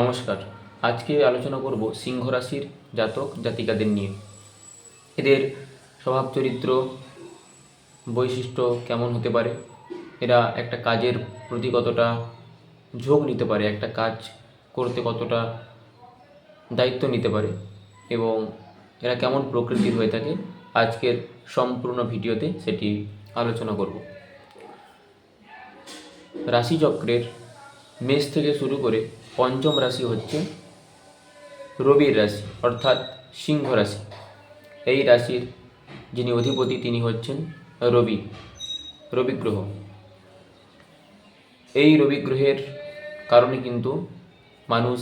নমস্কার। আজকে আলোচনা করব সিংহ রাশির জাতক জাতিকাদের নিয়ে। এদের স্বভাব চরিত্র, বৈশিষ্ট্য কেমন হতে পারে? এরা একটা কাজের প্রতি কতটা ঝোঁক নিতে পারে? একটা কাজ করতে কতটা দায়িত্ব নিতে পারে? এবং এরা কেমন প্রকৃতির হয়ে থাকে? আজকের সম্পূর্ণ ভিডিওতে সেটি আলোচনা করব। রাশিচক্রের মেষ থেকে শুরু করে পঞ্চম রাশি হচ্ছে রবির রাশি, অর্থাৎ সিংহ রাশি। এই রাশির যিনি অধিপতি, তিনি হচ্ছেন রবি রবি গ্রহ এই রবি গ্রহের কারণে কিন্তু মানুষ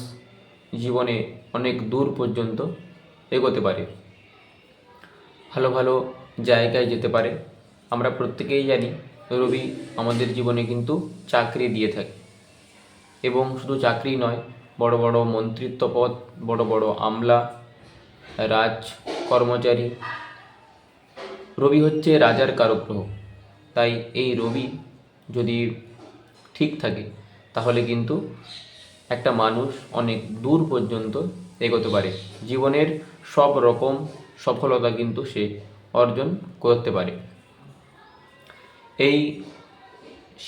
জীবনে অনেক দূর পর্যন্ত এগোতে পারে। ভালো ভালো জায়গায় যেতে পারে। আমরা প্রত্যেকেই জানি রবি আমাদের জীবনে কিন্তু চাকরি দিয়ে থাকে। এবং শুধু চাকরি নয়, বড় বড় মন্ত্রিত্ব পদ বড় বড় আমলা, রাজ কর্মচারী। রবি হচ্ছে রাজার কারক গ্রহ তাই এই রবি যদি ঠিক থাকে, তাহলে কিন্তু একটা মানুষ অনেক দূর পর্যন্ত এগোতে পারে। জীবনের সব রকম সফলতা কিন্তু সে অর্জন করতে পারে। এই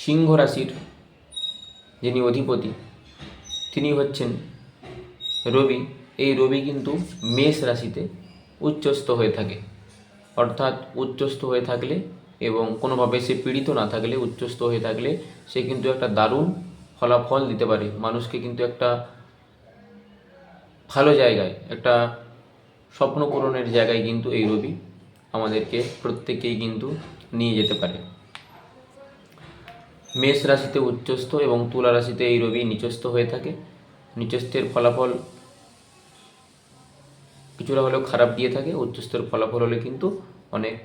সিংহ রাশির যিনি অধিপতি, তিনি হচ্ছেন রবি। এই রবি কিন্তু মেষ রাশিতে উচ্চস্থ হয়ে থাকে। অর্থাৎ উচ্চস্থ হয়ে থাকলে এবং কোনোভাবে সে পীড়িত না থাকলে, উচ্চস্থ হয়ে থাকলে সে কিন্তু একটা দারুণ ফলাফল দিতে পারে। মানুষকে কিন্তু একটা ভালো জায়গায়, একটা স্বপ্ন পূরণের জায়গায় কিন্তু এই রবি আমাদেরকে প্রত্যেকেই কিন্তু নিয়ে যেতে পারে। মেষ রাশিতে উচ্চস্থ এবং তুলা রাশিতে এই রবি নিচস্থ হয়ে থাকে। নিচস্থের ফলাফল কিছুটা হলেও খারাপ দিয়ে থাকে, উচ্চস্থের ফলাফল হলে কিন্তু অনেক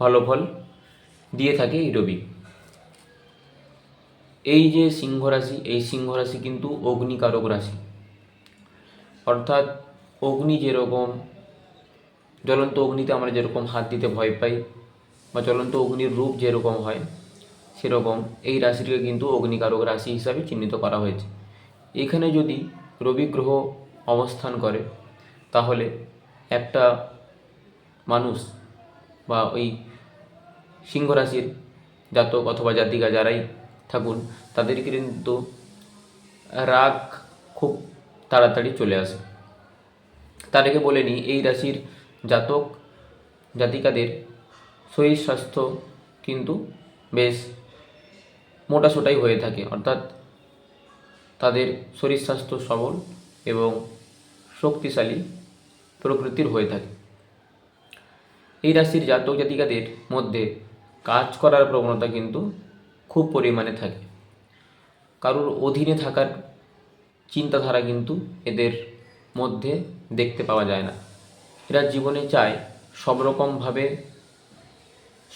ভালো ফল দিয়ে থাকে এই রবি। এই যে সিংহ রাশি, এই সিংহ রাশি কিন্তু অগ্নিকারক রাশি। অর্থাৎ অগ্নি যেরকম, জ্বলন্ত অগ্নিতে আমরা যেরকম হাত দিতে ভয় পাই বা জ্বলন্ত অগ্নির রূপ যেরকম হয় সেরকম এই রাশিটিকে কিন্তু অগ্নিকারক রাশি হিসাবে চিহ্নিত করা হয়েছে। এখানে যদি রবি গ্রহ অবস্থান করে, তাহলে একটা মানুষ বা ওই সিংহ রাশির জাতক অথবা জাতিকা যারাই থাকুন, তাদেরকে কিন্তু রাগ খুব তাড়াতাড়ি চলে আসে। আগে বলে নিই, এই রাশির জাতক জাতিকাদের শরীর স্বাস্থ্য কিন্তু বেশ মোটাসোটাই হয়ে থাকে, অর্থাৎ তাদের শরীর স্বাস্থ্য সবল এবং শক্তিশালী প্রকৃতির হয়ে থাকে। এই রাশির জাতক জাতিকাদের মধ্যে কাজ করার প্রবণতা কিন্তু খুব পরিমাণে থাকে। কারোর অধীনে থাকার চিন্তাধারা কিন্তু এদের মধ্যে দেখতে পাওয়া যায় না। এরা জীবনে চায় সব রকমভাবে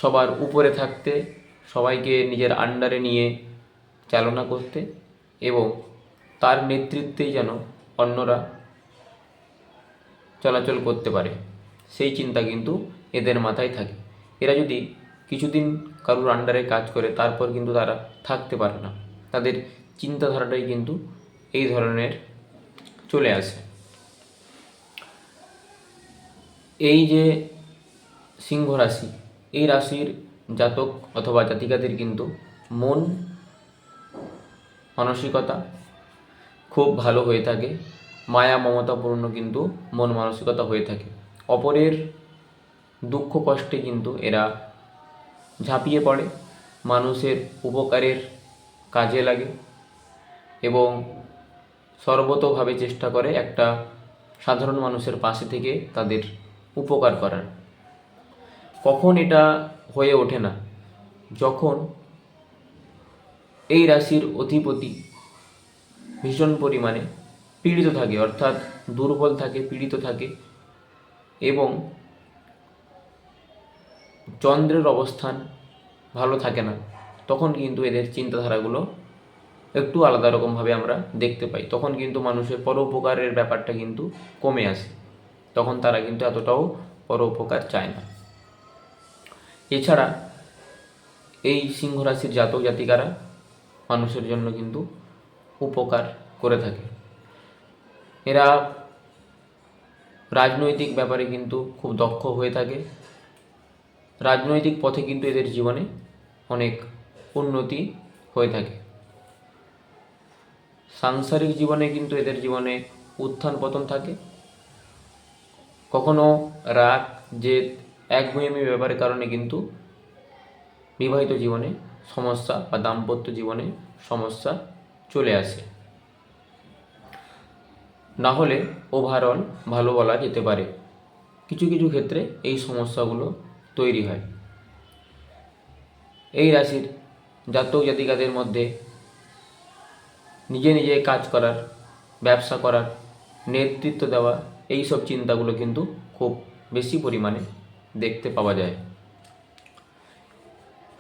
সবার উপরে থাকতে সবাইকে নিজের আন্ডারে নিয়ে চালনা করতে এবং তার নেতৃত্বেই যেন অন্যরা চলাচল করতে পারে, সেই চিন্তা কিন্তু এদের মাথায় থাকে। এরা যদি কিছুদিন কারুর আন্ডারে কাজ করে, তারপর কিন্তু তারা থাকতে পারে না। তাদের চিন্তাধারাটাই কিন্তু এই ধরনের চলে আসে। এই যে সিংহ রাশি, এই রাশির জাতক অথবা জাতিকাদের কিন্তু মন, মানসিকতা খুব ভালো হয়ে থাকে। মায়া মমতাপূর্ণ কিন্তু মন মানসিকতা হয়ে থাকে। অপরের দুঃখ, কষ্টে কিন্তু এরা ঝাঁপিয়ে পড়ে। মানুষের উপকারের কাজে লাগে এবং সর্বতোভাবে চেষ্টা করে একটা সাধারণ মানুষের পাশে থেকে তাদের উপকার করার। কখন এটা হয়ে ওঠে না? যখন এই রাশির অধিপতি ভীষণ পরিমাণে পীড়িত থাকে, অর্থাৎ দুর্বল থাকে, পীড়িত থাকে এবং চন্দ্রের অবস্থান ভালো থাকে না, তখন কিন্তু এদের চিন্তাধারাগুলো একটু আলাদা রকমভাবে আমরা দেখতে পাই। তখন কিন্তু মানুষের পরোপকারের ব্যাপারটা কিন্তু কমে আসে। তখন তারা কিন্তু এতটাও পরোপকার চায় না। এছাড়া এই সিংহ রাশির জাতক জাতিকারা মানুষের জন্য কিন্তু উপকার করে থাকে। এরা রাজনৈতিক ব্যাপারে কিন্তু খুব দক্ষ হয়ে থাকে। রাজনৈতিক পথে কিন্তু এদের জীবনে অনেক উন্নতি হয়ে থাকে। সাংসারিক জীবনে কিন্তু এদের জীবনে উত্থান পতন থাকে। কখনো রাগ, জেদ একগুঁয়েমি ব্যাপারের কারণে কিন্তু বিবাহিত জীবনে সমস্যা বা দাম্পত্য জীবনে সমস্যা চলে আসে। না হলে ওভারঅল ভালো বলা যেতে পারে। কিছু কিছু ক্ষেত্রে এই সমস্যাগুলো তৈরি হয়। এই রাশির জাতক জাতিকাদের মধ্যে নিজে নিজে কাজ করার, ব্যবসা করার, নেতৃত্ব দেওয়া এই সব চিন্তাগুলো কিন্তু খুব বেশি পরিমাণে দেখতে পাওয়া যায়।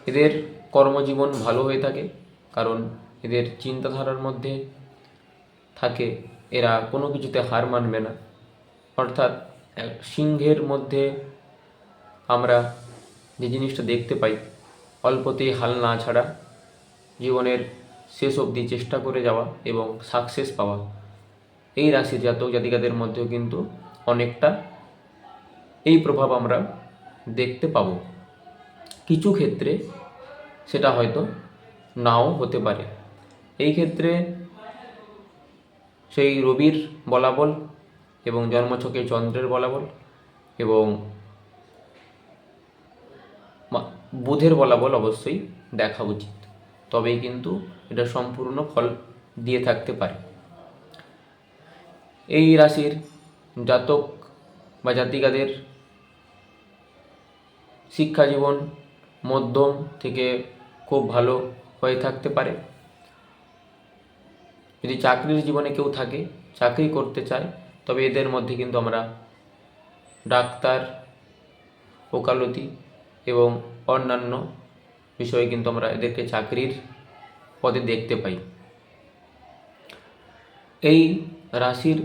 এদের কর্মজীবন ভালো হয়ে থাকে, কারণ এদের চিন্তাধারার মধ্যে থাকে, এরা কোনো কিছুতে হার মানবে না। অর্থাৎ সিংহের মধ্যে আমরা যে জিনিসটা দেখতে পাই, অল্পতেই হাল না ছাড়া জীবনের শেষ অবধি চেষ্টা করে যাওয়া এবং সাকসেস পাওয়া। এই রাশির জাতক জাতিকাদের মধ্যেও কিন্তু অনেকটা এই প্রভাব আমরা দেখতে পাবো। কিছু ক্ষেত্রে সেটা হয়তো নাও হতে পারে। এই ক্ষেত্রে সেই রবির বলাবল এবং জন্মছকে চন্দ্রের বলাবল এবং বুধের বলাবল অবশ্যই দেখা উচিত। তবেই কিন্তু এটা সম্পূর্ণ ফল দিয়ে থাকতে পারে। এই রাশির জাতক বা জাতিকাদের শিক্ষা জীবন মধ্যম থেকে খুব ভালো হয়ে থাকতে পারে। যদি চাকরির জীবনে কেউ থাকে, চাকরি করতে চায়, তবে এদের মধ্যে কিন্তু আমরা ডাক্তার, ওকালতি এবং অন্যান্য বিষয়ে কিন্তু আমরা এদেরকে চাকরির পদে দেখতে পাই। এই রাশির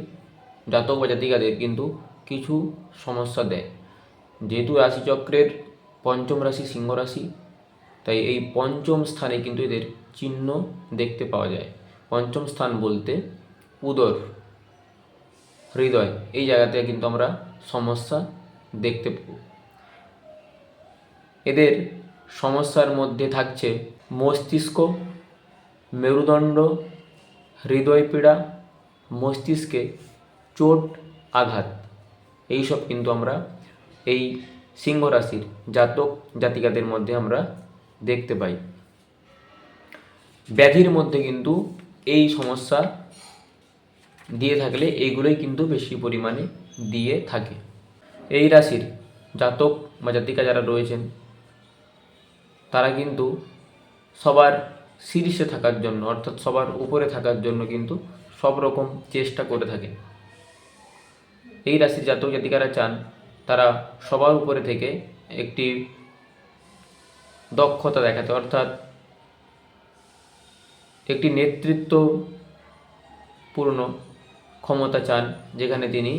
জাতক বা জাতিকাদের কিন্তু কিছু সমস্যা দেয়। যেহেতু রাশিচক্রের পঞ্চম রাশি, সিংহ রাশি। তাই এই পঞ্চম স্থানে কিন্তু এদের চিহ্ন দেখতে পাওয়া যায়। পঞ্চম স্থান বলতে উদর, হৃদয়। এই জায়গাতে কিন্তু আমরা সমস্যা দেখতে পাবো। এদের সমস্যার মধ্যে থাকছে মস্তিষ্ক, মেরুদণ্ড, হৃদয় পীড়া, মস্তিষ্কে চোট, আঘাত। এইসব কিন্তু আমরা এই সিংহ রাশির জাতক জাতিকাদের মধ্যে আমরা দেখতে পাই। ব্যাধির মধ্যে কিন্তু এই সমস্যা দিয়ে থাকলে এইগুলোই কিন্তু বেশি পরিমাণে দিয়ে থাকে। এই রাশির জাতক বা জাতিকা যারা রয়েছেন, তারা কিন্তু সবার শীর্ষে থাকার জন্য, অর্থাৎ সবার উপরে থাকার জন্য কিন্তু সব রকম চেষ্টা করে থাকে। এই রাশির জাতক জাতিকারা চান তারা সবার উপরে থেকে একটি দক্ষতা দেখাতে, অর্থাৎ একটি নেতৃত্বপূর্ণ ক্ষমতা চান যেখানে তিনি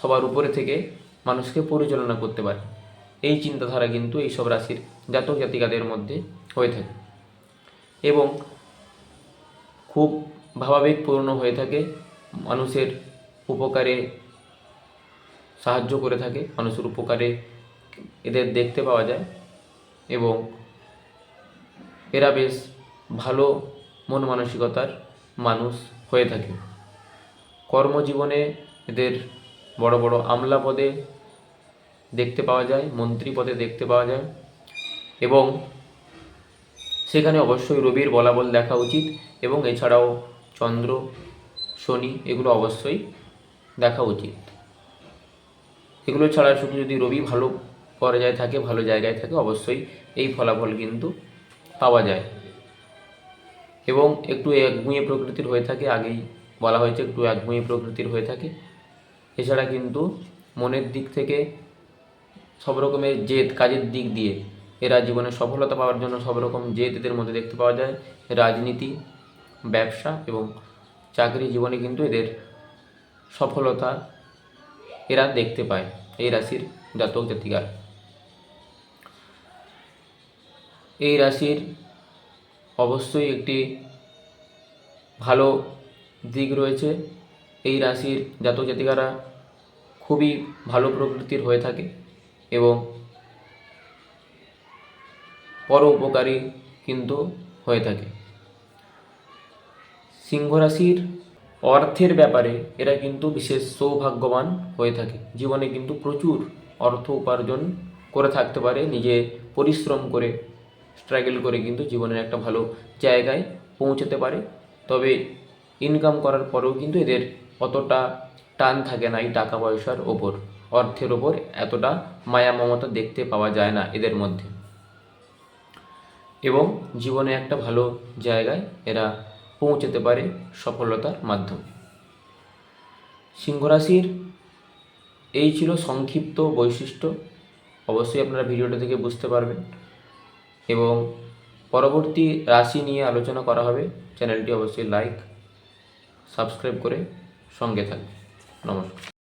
সবার উপরে থেকে মানুষকে পরিচালনা করতে পারেন। এই চিন্তাধারা কিন্তু এই সব রাশির জাতক জাতিকাদের মধ্যে হয়ে থাকে এবং খুব ভাবাবেগপূর্ণ হয়ে থাকে মানুষের উপকারে সাহায্য করে থাকে, মানুষের উপকারে এদের দেখতে পাওয়া যায় এবং এরা বেশ ভালো মন মানসিকতার মানুষ হয়ে থাকে। কর্মজীবনে এদের বড় বড় আমলা পদে দেখতে পাওয়া যায়, মন্ত্রী পদে দেখতে পাওয়া যায় এবং সেখানে অবশ্যই রবির বলাবল দেখা উচিত এবং এছাড়াও চন্দ্র, শনি এগুলো অবশ্যই দেখা উচিত। এগুলো ছাড়া শুধু যদি রবি ভালো পর্যায়ে থাকে, ভালো জায়গায় থাকে, অবশ্যই এই ফলাফল কিন্তু পাওয়া যায়। এবং একটু একগুঁয়ে প্রকৃতির হয়ে থাকে, আগেই বলা হয়েছে একটু একগুঁয়ে প্রকৃতির হয়ে থাকে। এছাড়া কিন্তু মনের দিক থেকে সব রকমের জেদ, কাজের দিক দিয়ে এরা জীবনে সফলতা পাওয়ার জন্য সব রকম জেদ এদের মধ্যে দেখতে পাওয়া যায়। রাজনীতি, ব্যবসা এবং চাকরি জীবনে কিন্তু এদের সফলতা এরা দেখতে পায়, এই রাশির জাতক জাতিকার। এই রাশির অবশ্যই একটি ভালো দিক রয়েছে। এই রাশির জাতক জাতিকারা খুবই ভালো প্রকৃতির হয়ে থাকে এবং পর উপকারী কিন্তু হয়ে থাকে। সিংহ রাশির অর্থের ব্যাপারে এরা কিন্তু বিশেষ সৌভাগ্যবান হয়ে থাকে। জীবনে কিন্তু প্রচুর অর্থ উপার্জন করে থাকতে পারে, নিজে পরিশ্রম করে স্ট্রাগল করে কিন্তু জীবনের একটা ভালো জায়গায় পৌঁছাতে পারে। তবে ইনকাম করার পরেও কিন্তু এদের অতটা টান থাকে না এই টাকা পয়সার ওপর। অর্থের ওপর এতটা মায়া মমতা দেখতে পাওয়া যায় না এদের মধ্যে। এবং জীবনে একটা ভালো জায়গায় এরা পৌঁছাতে পারে সফলতার মাধ্যমে। সিংহরাশির এই ছিল সংক্ষিপ্ত বৈশিষ্ট্য। অবশ্যই আপনারা ভিডিওটা থেকে বুঝতে পারবেন। এবং পরবর্তী রাশি নিয়ে আলোচনা করা হবে, চ্যানেলটি অবশ্যই লাইক, সাবস্ক্রাইব করে সঙ্গে থাকবে নমস্কার।